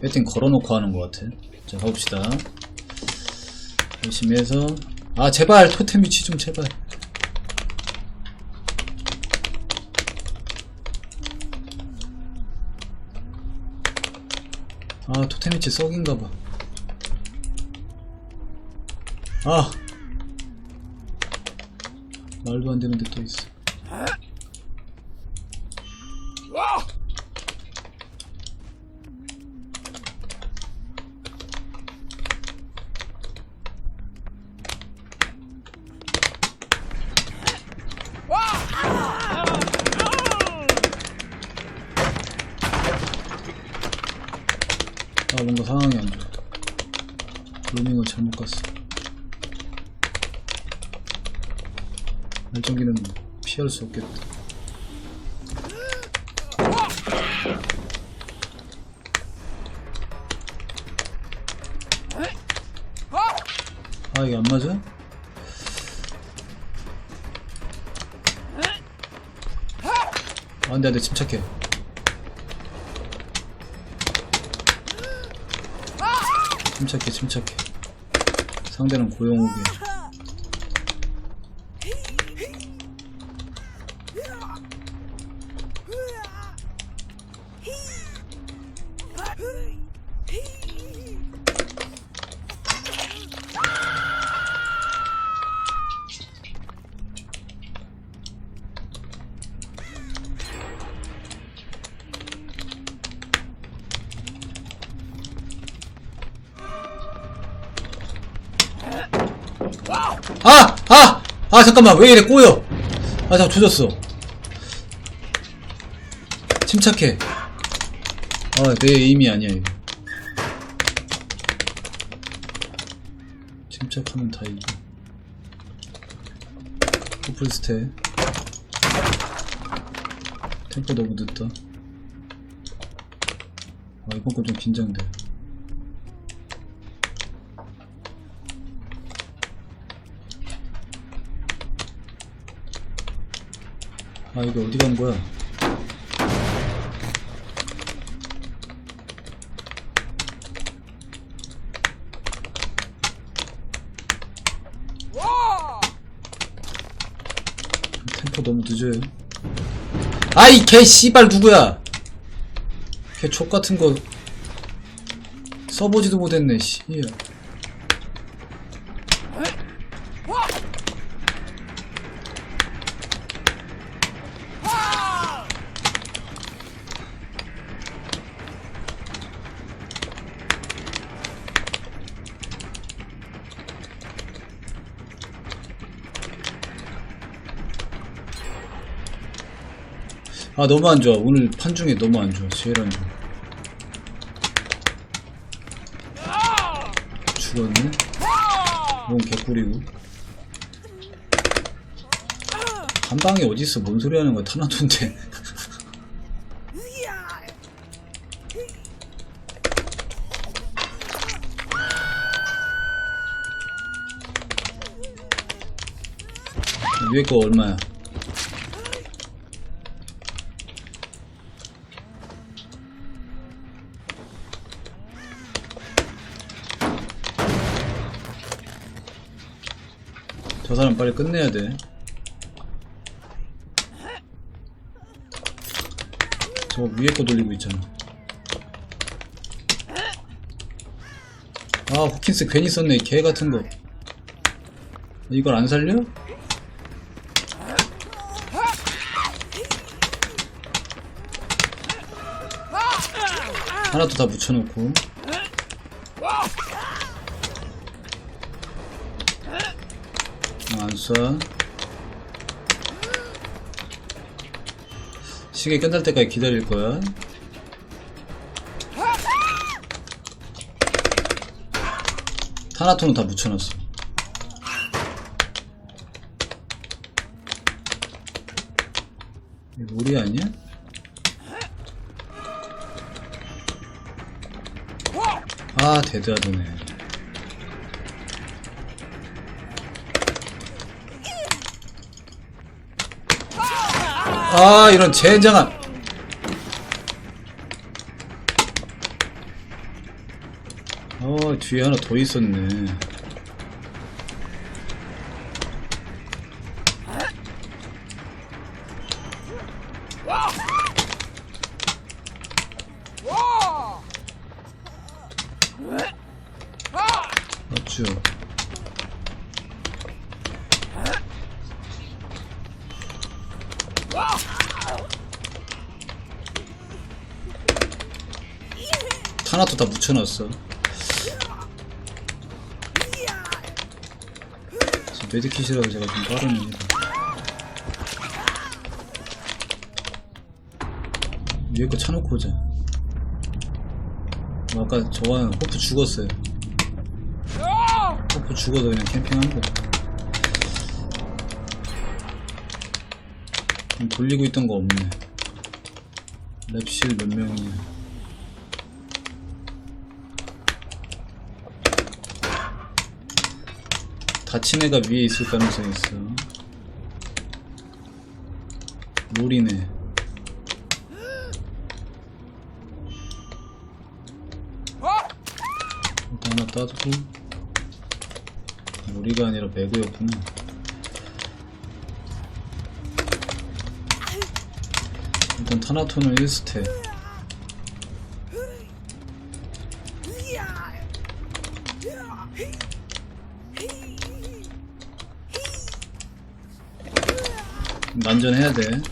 배팅 걸어놓고 하는 것 같아. 자, 가봅시다. 열심히 해서. 아, 제발! 토템 위치 좀 제발. 아, 토템 위치 썩인가봐. 아! 말도 안 되는데 또 있어. 아 뭔가 상황이 안 좋아. 로밍을 잘못 갔어. 발전기는 피할 수 없겠다. 아 이게 안 맞아? 아 안돼 안돼 침착해 침착해 침착해. 상대는 고용욱이 아! 아 잠깐만. 왜 이래 꼬여? 아 잠깐 조졌어. 침착해. 아내 에임이 아니야 이거. 침착하면 다 이겨 포플스테 템포 너무 늦다. 아 이번 거 좀 긴장돼 아 이게 어디 간 거야? 템포 너무 늦어요. 아이 개 씨발 누구야? 개 족같은 거 써보지도 못했네 씨. 아 너무 안 좋아. 오늘 판 중에 너무 안 좋아. 제일 안 좋아 죽었네. 이건 개꿀이고. 한 방에 어딨어 뭔 소리 하는 거야? 타나토인데 위에 거 얼마야 저 사람 빨리 끝내야 돼. 저 위에 거 돌리고 있잖아. 아, 호킨스 괜히 썼네, 이개 같은 거. 이걸 안 살려? 하나 또 다 묻혀놓고. 쏴. 시계 끝날 때까지 기다릴 거야. 타나토는 다 묻혀놨어. 우리 아니야? 아, 데드하더네. 아 이런 젠장한. 어 뒤에 하나 더 있었네. 하나도 다 묻혀놨어. 지금 메디킷이라도 제가 좀 빠른 이유가. 위에 거 차놓고 오자. 어, 아까 저거 호프 죽었어요. 호프 죽어서 그냥 캠핑한 거. 좀 돌리고 있던 거 없네. 랩실 몇 명이냐. 다친 애가 위에 있을 가능성이 있어. 롤이네. 하나 따두고. 롤이가 아니라 배구였구나. 일단 타나토는 1스텝. 난전해야 돼.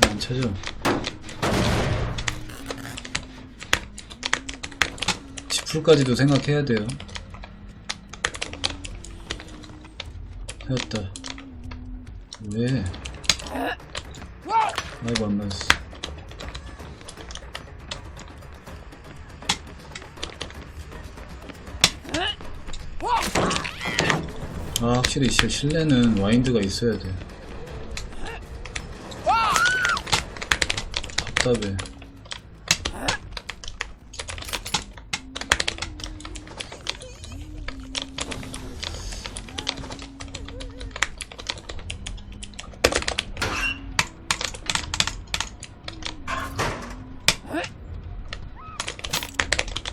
안 찾아. 지풀까지도 생각해야 돼요. 했다. 왜? 아이고 안 맞았어. 아 확실히 실- 실내는 와인드가 있어야 돼. 답답해.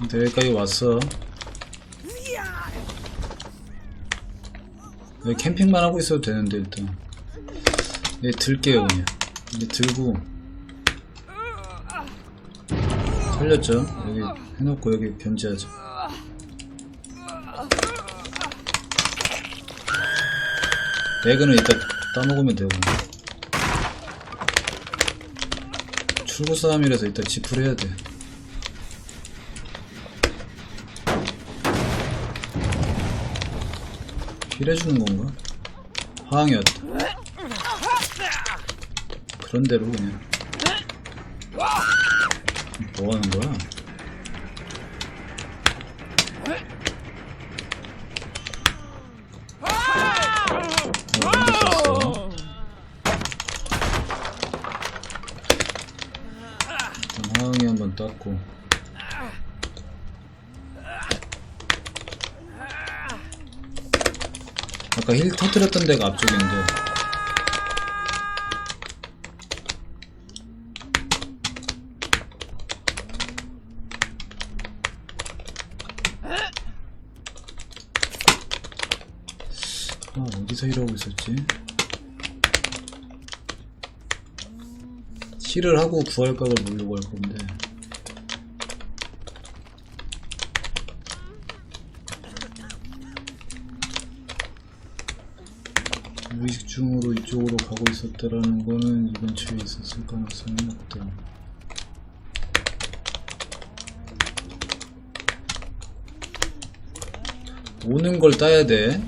근데 여기까지 왔어. 여기 캠핑만 하고 있어도 되는데 일단. 얘 들게요 그냥. 이제 들고. 살렸죠? 여기 해놓고 여기 견제하죠. 배그는 이따 따먹으면 되고 출구 싸움이라서 이따 지풀 해야 돼 힐해주는 건가? 화항이었다. 그런 대로 그냥. 뭐 하는 거야? 어. 일단 화항이 한번 땄고. 아까 힐 터뜨렸던 데가 앞쪽인데 아 어디서 이러고 있었지? 힐을 하고 부활각을 보려고 할 건데 무의식 중으로 이쪽으로 가고 있었다라는 거는 이 근처에 있었을 가능성이 높다. 오는 걸 따야 돼.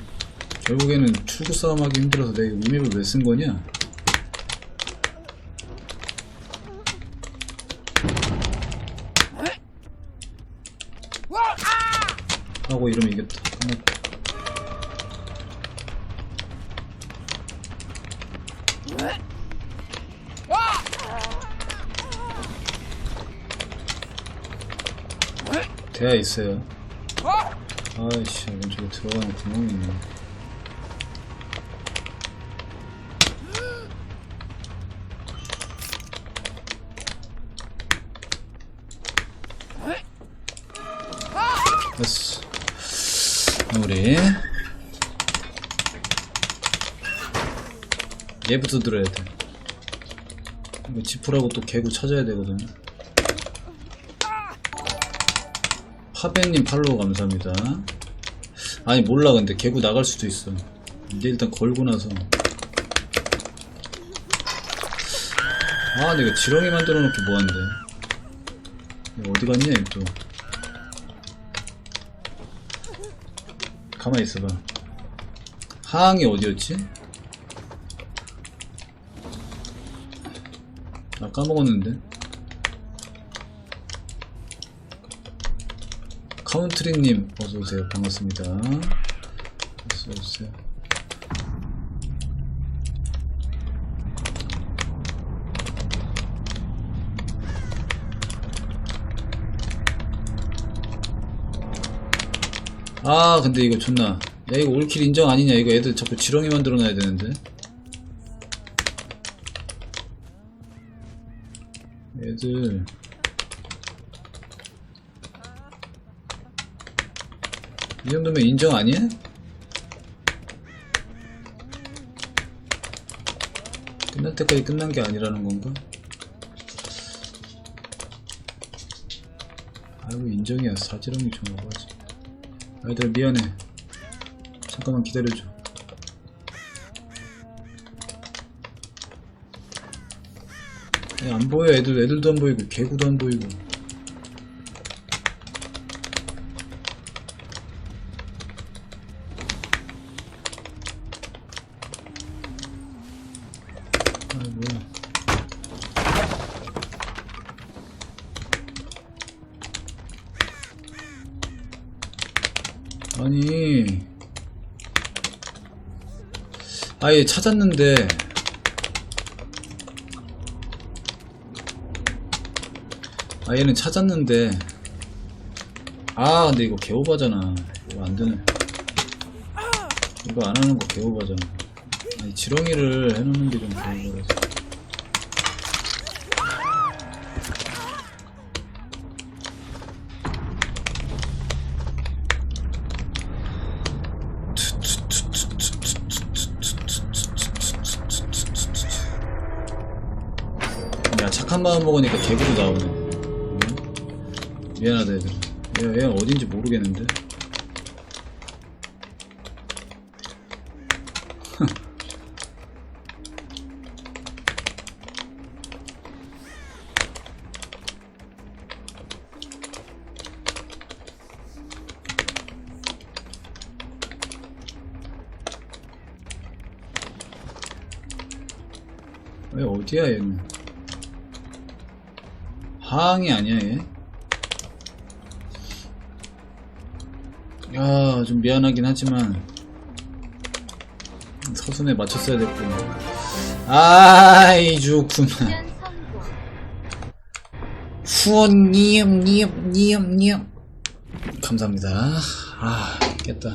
결국에는 출구 싸움하기 힘들어서 내가 이 맵을 왜 쓴 거냐? 하고 이러면 이겼다. 끝났다. 대야 있어요. 아이씨, 왼쪽에 들어가는 구멍이 있네. 얘부터 들어야 돼. 이거 지푸라고 또 개구 찾아야 되거든. 파벤님 팔로우 감사합니다. 아니 몰라 근데 개구 나갈 수도 있어. 이제 일단 걸고 나서. 아 내가 지렁이 만들어 놓기 뭐한데. 어디 갔냐 얘 또. 가만히 있어봐. 하항이 어디였지? 아 까먹었는데. 카운트리님 어서오세요. 반갑습니다. 어서오세요. 아 근데 이거 존나. 야 이거 올킬 인정 아니냐? 이거 애들 자꾸 지렁이 만들어놔야 되는데 애들. 이 정도면 인정 아니야? 끝날 때까지 끝난 게 아니라는 건가? 아이고 인정이야. 사지렁이 좀 먹어야지. 아이들 미안해. 잠깐만 기다려줘 야, 안 보여. 애들 애들도 안 보이고 개구도 안 보이고. 아 아니. 아예 찾았는데 아 얘는 찾았는데. 아 근데 이거 개오바잖아. 이거 안되네. 이거 안하는 거 개오바잖아. 아니 지렁이를 해놓는 게좀 그런 거라서. 야 착한 마음 먹으니까 개구도 나오네. 응? 미안하다 얘들 얘, 얘 어딘지 모르겠는데. 얘 어디야 얘는? 하항이 아니야 얘? 야, 좀 미안하긴 하지만 서순에 맞췄어야 됐구나. 아이 좋구나. 후원 니엄 니엄 니엄 니엄 감사합니다. 아 깼다.